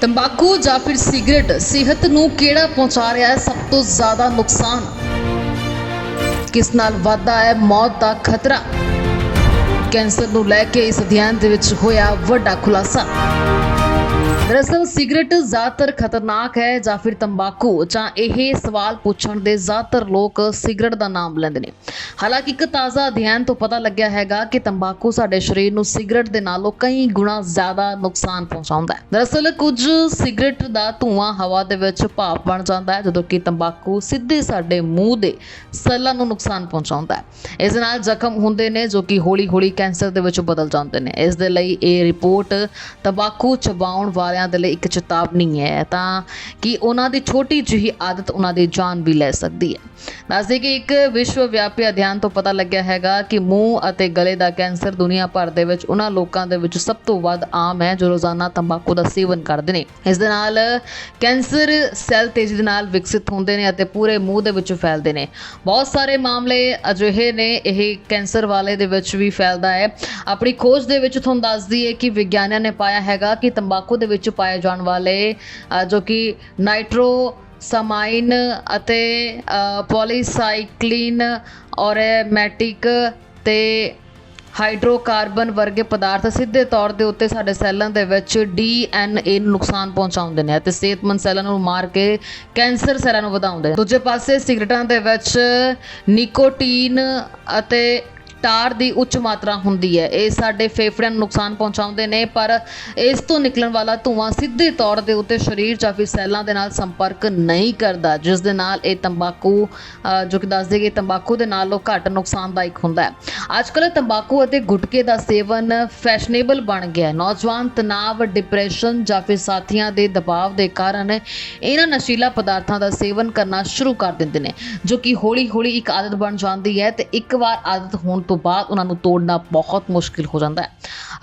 ਤੰਬਾਕੂ ਜਾਂ ਫਿਰ ਸਿਗਰਟ ਸਿਹਤ ਨੂੰ ਕਿਹੜਾ ਪਹੁੰਚਾ ਰਿਹਾ ਹੈ? ਸਭ ਤੋਂ ਜ਼ਿਆਦਾ ਨੁਕਸਾਨ ਕਿਸ ਨਾਲ ਵਾਧਾ ਹੈ? ਮੌਤ ਦਾ ਖਤਰਾ। ਕੈਂਸਰ ਨੂੰ ਲੈ ਕੇ ਇਸ ਅਧਿਐਨ ਦੇ ਵਿੱਚ ਹੋਇਆ ਵੱਡਾ ਖੁਲਾਸਾ। ਦਰਅਸਲ ਸਿਗਰਟ ਜ਼ਿਆਦਾਤਰ ਖਤਰਨਾਕ ਹੈ ਜਾਂ ਫਿਰ ਤੰਬਾਕੂ, ਜਾਂ ਇਹ ਸਵਾਲ ਪੁੱਛਣ ਦੇ ਜ਼ਿਆਦਾਤਰ ਲੋਕ ਸਿਗਰਟ ਦਾ ਨਾਮ ਲੈਂਦੇ ਨੇ। ਹਾਲਾਂਕਿ ਇੱਕ ਤਾਜ਼ਾ ਅਧਿਐਨ ਤੋਂ ਪਤਾ ਲੱਗਿਆ ਹੈਗਾ ਕਿ ਤੰਬਾਕੂ ਸਾਡੇ ਸਰੀਰ ਨੂੰ ਸਿਗਰਟ ਦੇ ਨਾਲੋਂ ਕਈ ਗੁਣਾ ਜ਼ਿਆਦਾ ਨੁਕਸਾਨ ਪਹੁੰਚਾਉਂਦਾ ਹੈ। ਦਰਅਸਲ ਕੁਝ ਸਿਗਰਟ ਦਾ ਧੂਆਂ ਹਵਾ ਦੇ ਵਿੱਚ ਭਾਪ ਬਣ ਜਾਂਦਾ ਹੈ, ਜਦੋਂ ਕਿ ਤੰਬਾਕੂ ਸਿੱਧੇ ਸਾਡੇ ਮੂੰਹ ਦੇ ਸੈੱਲਾਂ ਨੂੰ ਨੁਕਸਾਨ ਪਹੁੰਚਾਉਂਦਾ ਹੈ। ਇਸ ਨਾਲ ਜ਼ਖਮ ਹੁੰਦੇ ਨੇ, ਜੋ ਕਿ ਹੌਲੀ-ਹੌਲੀ ਕੈਂਸਰ ਦੇ ਵਿੱਚ ਬਦਲ ਜਾਂਦੇ ਨੇ। ਇਸ ਦੇ ਲਈ ਇਹ ਰਿਪੋਰਟ ਤੰਬਾਕੂ ਚਬਾਉਣ ਵਾਲੇ ਵਾਲਿਆਂ ਦੇ ਲਈ ਇੱਕ ਚੇਤਾਵਨੀ ਹੈ, ਤਾਂ ਕਿ ਉਹਨਾਂ ਦੀ ਛੋਟੀ ਜਿਹੀ ਆਦਤ ਉਹਨਾਂ ਦੀ ਜਾਨ ਵੀ ਲੈ ਸਕਦੀ ਹੈ। ਦੱਸਦੇ ਕਿ ਇੱਕ ਵਿਸ਼ਵ ਵਿਆਪੀ ਅਧਿਐਨ ਤੋਂ ਪਤਾ ਲੱਗਿਆ ਹੈਗਾ ਕਿ ਮੂੰਹ ਅਤੇ ਗਲੇ ਦਾ ਕੈਂਸਰ ਦੁਨੀਆ ਭਰ ਦੇ ਵਿੱਚ ਉਹਨਾਂ ਲੋਕਾਂ ਦੇ ਵਿੱਚ ਸਭ ਤੋਂ ਵੱਧ ਆਮ ਹੈ, ਜੋ ਰੋਜ਼ਾਨਾ ਤੰਬਾਕੂ ਦਾ ਸੇਵਨ ਕਰਦੇ ਨੇ। ਇਸ ਦੇ ਨਾਲ ਕੈਂਸਰ ਸੈੱਲ ਤੇਜ਼ੀ ਦੇ ਨਾਲ ਵਿਕਸਿਤ ਹੁੰਦੇ ਨੇ ਅਤੇ ਪੂਰੇ ਮੂੰਹ ਦੇ ਵਿੱਚ ਫੈਲਦੇ ਨੇ। ਬਹੁਤ ਸਾਰੇ ਮਾਮਲੇ ਅਜਿਹੇ ਨੇ, ਇਹ ਕੈਂਸਰ ਵਾਲੇ ਦੇ ਵਿੱਚ ਵੀ ਫੈਲਦਾ ਹੈ। ਆਪਣੀ ਖੋਜ ਦੇ ਵਿੱਚ ਤੁਹਾਨੂੰ ਦੱਸ ਦਈਏ ਕਿ ਵਿਗਿਆਨੀਆਂ ਨੇ ਪਾਇਆ ਹੈਗਾ ਕਿ ਤੰਬਾਕੂ ਦੇ ਵਿੱਚ ਪਾਏ ਜਾਣ ਵਾਲੇ ਜੋ ਕਿ ਨਾਈਟ੍ਰੋ ਸਮਾਈਨ ਅਤੇ ਅ, ਪੋਲੀਸਾਈਕਲਿਨ ਔਰਮੈਟਿਕ ਤੇ ਹਾਈਡਰੋਕਾਰਬਨ ਵਰਗੇ ਪਦਾਰਥ ਸਿੱਧੇ ਤੌਰ ਦੇ ਉੱਤੇ ਸਾਡੇ ਸੈੱਲਾਂ ਦੇ ਵਿੱਚ ਡੀਐਨਏ ਨੂੰ ਨੁਕਸਾਨ ਪਹੁੰਚਾਉਂਦੇ ਨੇ ਅਤੇ ਸਿਹਤਮੰਦ ਸੈੱਲਾਂ ਨੂੰ ਮਾਰ ਕੇ ਕੈਂਸਰ ਸੈੱਲਾਂ ਨੂੰ ਵਧਾਉਂਦੇ ਨੇ। ਦੂਜੇ ਪਾਸੇ ਸਿਗਰਟਾਂ ਦੇ ਵਿੱਚ ਨਿਕੋਟੀਨ ਅਤੇ ਟਾਰ ਦੀ ਉੱਚ ਮਾਤਰਾ ਹੁੰਦੀ ਹੈ। ਇਹ ਸਾਡੇ ਫੇਫੜਿਆਂ ਨੂੰ ਨੁਕਸਾਨ ਪਹੁੰਚਾਉਂਦੇ ਨੇ, ਪਰ ਇਸ ਤੋਂ ਨਿਕਲਣ ਵਾਲਾ ਧੂਆਂ ਸਿੱਧੇ ਤੌਰ ਦੇ ਉੱਤੇ ਸਰੀਰ ਜਾਂ ਫਿਰ ਸੈੱਲਾਂ ਦੇ ਨਾਲ ਸੰਪਰਕ ਨਹੀਂ ਕਰਦਾ, ਜਿਸ ਦੇ ਨਾਲ ਇਹ ਤੰਬਾਕੂ ਜੋ ਕਿ ਦੱਸਦੇ ਕਿ ਤੰਬਾਕੂ ਦੇ ਨਾਲ ਉਹ ਘੱਟ ਨੁਕਸਾਨਦਾਇਕ ਹੁੰਦਾ ਹੈ। ਅੱਜ ਕੱਲ੍ਹ ਤੰਬਾਕੂ ਅਤੇ ਗੁਟਕੇ ਦਾ ਸੇਵਨ ਫੈਸ਼ਨੇਬਲ ਬਣ ਗਿਆ ਨੌਜਵਾਨ ਤਣਾਅ, ਡਿਪਰੈਸ਼ਨ ਜਾਂ ਫਿਰ ਸਾਥੀਆਂ ਦੇ ਦਬਾਅ ਦੇ ਕਾਰਨ ਇਹਨਾਂ ਨਸ਼ੀਲਾ ਪਦਾਰਥਾਂ ਦਾ ਸੇਵਨ ਕਰਨਾ ਸ਼ੁਰੂ ਕਰ ਦਿੰਦੇ ਨੇ, ਜੋ ਕਿ ਹੌਲੀ-ਹੌਲੀ ਇੱਕ ਆਦਤ ਬਣ ਜਾਂਦੀ ਹੈ ਤੇ ਇੱਕ ਵਾਰ ਆਦਤ ਹੋਣ ਤੋਂ ਬਾਅਦ ਉਹਨਾਂ ਨੂੰ ਤੋੜਨਾ ਬਹੁਤ ਮੁਸ਼ਕਿਲ ਹੋ ਜਾਂਦਾ ਹੈ।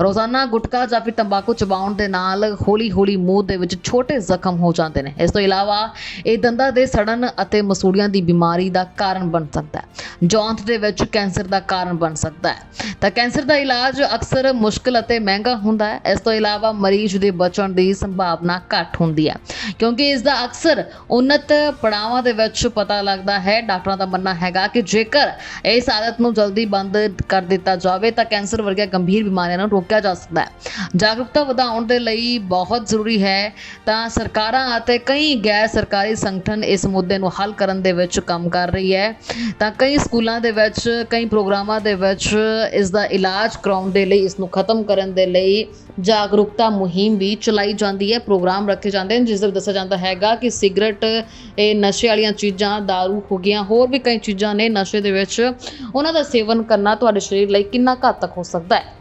ਰੋਜ਼ਾਨਾ ਗੁਟਕਾ ਜਾਂ ਫਿਰ ਤੰਬਾਕੂ ਚਬਾਉਣ ਦੇ ਨਾਲ ਹੌਲੀ-ਹੌਲੀ ਮੂੰਹ ਦੇ ਵਿੱਚ ਛੋਟੇ ਜ਼ਖਮ ਹੋ ਜਾਂਦੇ ਨੇ। ਇਸ ਤੋਂ ਇਲਾਵਾ ਇਹ ਦੰਦਾਂ ਦੇ ਸੜਨ ਅਤੇ ਮਸੂੜੀਆਂ ਦੀ ਬਿਮਾਰੀ ਦਾ ਕਾਰਨ ਬਣ ਸਕਦਾ ਹੈ। ਜੌਂਤ ਦੇ ਵਿੱਚ ਕੈਂਸਰ ਦਾ ਕਾਰਨ ਬਣ ਸਕਦਾ ਹੈ। ਤਾਂ ਕੈਂਸਰ ਦਾ ਇਲਾਜ ਅਕਸਰ ਮੁਸ਼ਕਲ ਅਤੇ ਮਹਿੰਗਾ ਹੁੰਦਾ ਹੈ। ਇਸ ਤੋਂ ਇਲਾਵਾ ਮਰੀਜ਼ ਦੇ ਬਚਣ ਦੀ ਸੰਭਾਵਨਾ ਘੱਟ ਹੁੰਦੀ ਹੈ। ਕਿਉਂਕਿ ਇਸ ਦਾ ਅਕਸਰ ਉન્નਤ ਪੜਾਵਾਂ ਦੇ ਵਿੱਚ ਪਤਾ ਲੱਗਦਾ ਹੈ। ਡਾਕਟਰਾਂ ਦਾ ਮੰਨਣਾ ਹੈਗਾ ਕਿ ਜੇਕਰ ਇਸ ਆਦਤ ਨੂੰ ਜਲਦੀ ਬੰਦ ਕਰ ਦਿੱਤਾ ਜਾਵੇ ਤਾਂ ਕੈਂਸਰ ਵਰਗੀਆਂ ਗੰਭੀਰ ਬਿਮਾਰੀਆਂ ਨੂੰ ਰੋਕਿਆ ਜਾ ਸਕਦਾ ਹੈ। ਜਾਗਰੂਕਤਾ ਵਧਾਉਣ ਦੇ ਲਈ ਬਹੁਤ ਜ਼ਰੂਰੀ ਹੈ। ਤਾਂ ਸਰਕਾਰਾਂ ਅਤੇ ਕਈ ਗੈਰ ਸਰਕਾਰੀ ਸੰਗਠਨ ਇਸ ਮੁੱਦੇ ਨੂੰ ਹੱਲ ਕਰਨ ਦੇ ਵਿੱਚ ਕੰਮ ਕਰ ਰਹੀ ਹੈ। ਤਾਂ ਕਈ ਸਕੂਲਾਂ ਦੇ ਵਿੱਚ, ਕਈ ਪ੍ਰੋਗਰਾਮਾਂ ਦੇ ਵਿੱਚ ਇਸ ਦਾ ਇਲਾਜ ਕਰਾਉਣ ਦੇ ਲਈ, ਇਸ ਨੂੰ ਖਤਮ ਕਰਨ ਦੇ ਲਈ ਜਾਗਰੂਕਤਾ ਮੁਹਿੰਮ ਵੀ ਚਲਾਈ ਜਾਂਦੀ ਹੈ। ਪ੍ਰੋਗਰਾਮ ਰੱਖੇ ਜਾਂਦੇ ਨੇ ਜਿਸ ਦੇ ਵਿੱਚ ਦੱਸਿਆ ਜਾਂਦਾ ਹੈਗਾ ਕਿ ਸਿਗਰਟ, ਇਹ ਨਸ਼ੇ ਵਾਲੀਆਂ ਚੀਜ਼ਾਂ दारू ਹੋ ਗਈਆਂ, ਹੋਰ ਵੀ ਕਈ ਚੀਜ਼ਾਂ ਨੇ ਨਸ਼ੇ ਦੇ ਵਿੱਚ। ਉਹਨਾਂ ਦਾ ਸੇਵਨ ਕਰਨਾ ਤੁਹਾਡੇ ਸਰੀਰ ਲਈ ਕਿੰਨਾ ਘਾਤਕ ਹੋ ਸਕਦਾ ਹੈ।